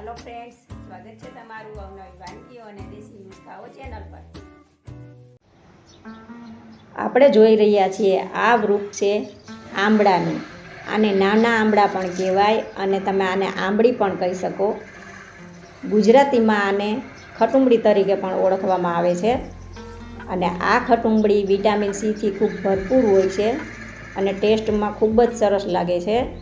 Hello friends સ્વાગત છે તમારું અવનવી વાનગીઓ અને દેશી નુસ્ખાઓ ચેનલ પર. આપણે જોઈ રહ્યા છીએ આ વૃક્ષ છે આંબળાનું. આને નાના આંબળા પણ કહેવાય અને તમે આને આંબળી પણ કહી શકો. ગુજરાતીમાં આને ખટુંબડી તરીકે પણ ઓળખવામાં આવે છે. અને આ ખટુંબડી વિટામિન સીથી ખૂબ ભરપૂર હોય છે અને ટેસ્ટમાં ખૂબ જ સરસ લાગે છે.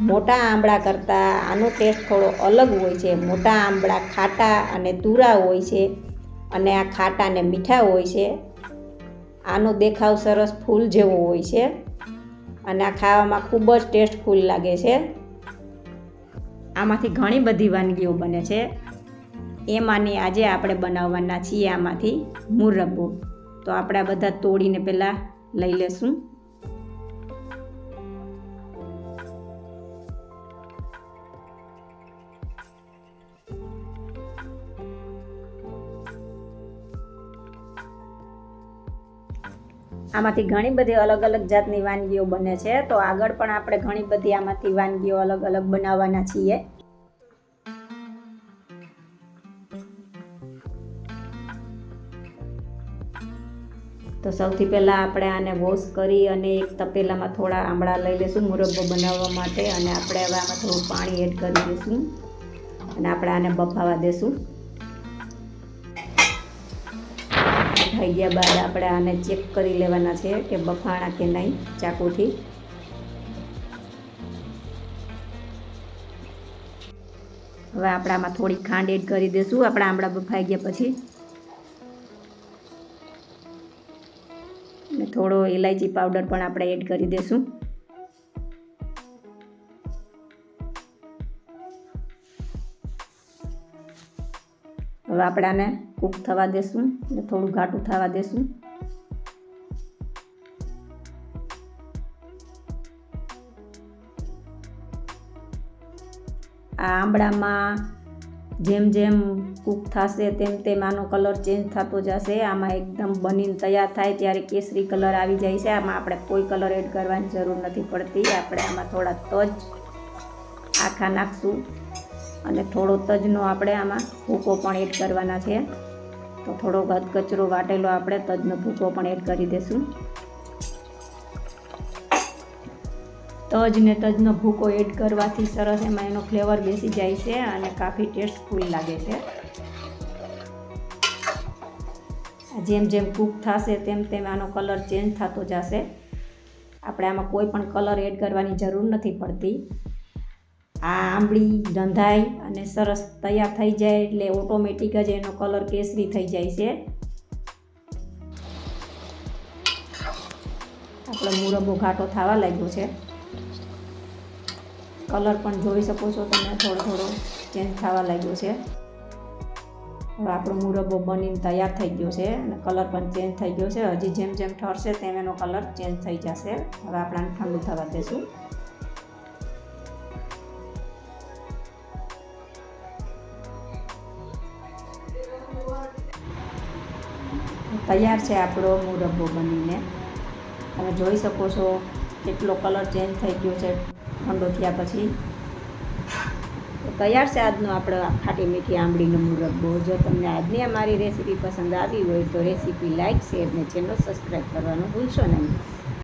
મોટા આંબળા કરતાં આનો ટેસ્ટ થોડો અલગ હોય છે. મોટા આંબળા ખાટા અને તુરા હોય છે અને આ ખાટા ને મીઠા હોય છે. આનો દેખાવ સરસ ફૂલ જેવો હોય છે અને આ ખાવામાં ખૂબ જ ટેસ્ટફુલ લાગે છે. આમાંથી ઘણી બધી વાનગીઓ બને છે. એમાંની આજે આપણે બનાવવાના છીએ આમાંથી મુરબ્બો. તો આપણે બધા તોડીને પહેલાં લઈ લેશું. આમાંથી ઘણી બધી અલગ અલગ જાતની વાનગીઓ બને છે. તો આગળ પણ આપણે ઘણી બધી આમાંથી વાનગીઓ અલગ અલગ બનાવવાના છીએ. તો સૌથી પહેલાં આપણે આને વોશ કરી અને એક તપેલામાં થોડા આંબળા લઈ લઈશું મુરબ્બો બનાવવા માટે. અને આપણે હવે આમાં થોડું પાણી એડ કરી દઈશું. અને આપણે આને બફાવા દેશું. થઈ ગયા બાદ આપણે આને ચેક કરી લેવાના છે કે બફાણા કે નહીં ચાકુથી. હવે આપણે આમાં થોડી ખાંડ એડ કરી દઈશું આપણા આમળા બફાઈ ગયા પછી. થોડો ઇલાયચી પાવડર પણ આપણે એડ કરી દઈશું હવે આપણે આને કૂક થવા દેશું એટલે થોડું ઘાટું થવા દેશું. આ આંબળામાં જેમ જેમ કૂક થશે તેમ તેમ આનો કલર ચેન્જ થતો જશે. આમાં એકદમ બનીને તૈયાર થાય ત્યારે કેસરી કલર આવી જાય છે. આમાં આપણે કોઈ કલર એડ કરવાની જરૂર નથી પડતી. આપણે આમાં થોડા તજ આખા નાખશું. અને થોડો તજનો આપણે આમાં ભૂકો પણ એડ કરવાના છે. તો થોડો કચરો વાટેલો આપણે તજનો ભૂકો પણ એડ કરી દઈશું તજ ને તજનો ભૂકો એડ કરવાથી સરસ એમાં એનો ફ્લેવર બેસી જાય છે અને કાફી ટેસ્ટફુલ લાગે છે. જેમ જેમ કૂક થશે તેમ તેમ આનો કલર ચેન્જ થતો જશે. આપણે આમાં કોઈ પણ કલર એડ કરવાની જરૂર નથી પડતી. આ આંબળી રંધાય અને સરસ તૈયાર થઈ જાય એટલે ઓટોમેટિક જ એનો કલર કેસરી થઈ જાય છે. આપણો મુરબ્બો ઘાટો થવા લાગ્યો છે. કલર પણ જોઈ શકો છો તમે, થોડો થોડો ચેન્જ થવા લાગ્યો છે. હવે આપણો મુરબ્બો બનીને તૈયાર થઈ ગયો છે અને કલર પણ ચેન્જ થઈ ગયો છે. હજી જેમ જેમ ઠરશે તેમ એનો કલર ચેન્જ થઈ જશે. હવે આપણે આને ઠંડુ થવા દઈશું તૈયાર છે આપણો મુરબ્બો બનીને. તમે જોઈ શકો છો કેટલો કલર ચેન્જ થઈ ગયો છે ઠંડો થયા પછી. તૈયાર છે આજનો આપણો ખાટી મીઠી આંબળીનો મુરબ્બો. જો તમને આજની અમારી રેસીપી પસંદ આવી હોય તો રેસીપી લાઇક શેર ને ચેનલ સબસ્ક્રાઈબ કરવાનું ભૂલશો નહીં.